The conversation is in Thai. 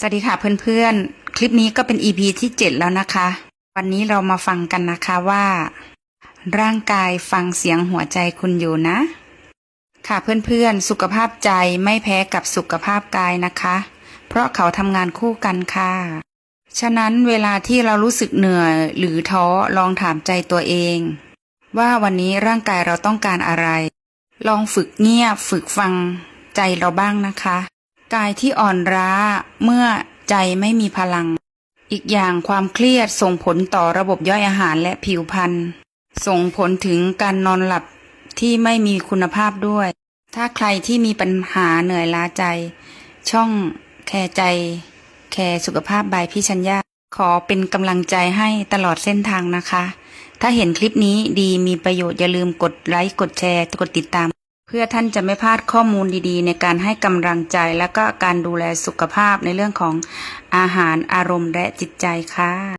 สวัสดีค่ะเพื่อนๆ คลิปนี้ก็เป็น EP ที่ 7 แล้วนะคะ วันนี้เรามาฟังกันนะคะว่า ร่างกายฟังเสียงหัวใจคุณอยู่นะ ค่ะเพื่อนๆ สุขภาพใจไม่แพ้กับสุขภาพกายนะคะ เพราะเขาทำงานคู่กันค่ะ ฉะนั้นเวลาที่เรารู้สึกเหนื่อยหรือท้อลองถามใจตัวเอง ว่าวันนี้ร่างกายเราต้องการอะไร ลองฝึกเงียบฝึกฟังใจเราบ้างนะคะ กายที่อ่อนล้าเมื่อใจไม่มีพลัง อีกอย่างความเครียดส่งผลต่อระบบย่อยอาหารและผิวพรรณส่งผลถึงการนอนหลับที่ไม่มีคุณภาพด้วย ถ้าใครที่มีปัญหาเหนื่อยล้าใจ ช่องแคร์ใจ แคร์สุขภาพบายพี่ชัญญาขอเป็นกำลังใจให้ตลอดเส้นทางนะคะ ถ้าเห็นคลิปนี้ดีมีประโยชน์อย่าลืมกดไลค์กดแชร์กดติดตาม เพื่อท่านจะไม่พลาดข้อมูลดีๆ ในการให้กำลังใจ และก็การดูแลสุขภาพในเรื่องของอาหารอารมณ์และจิตใจค่ะ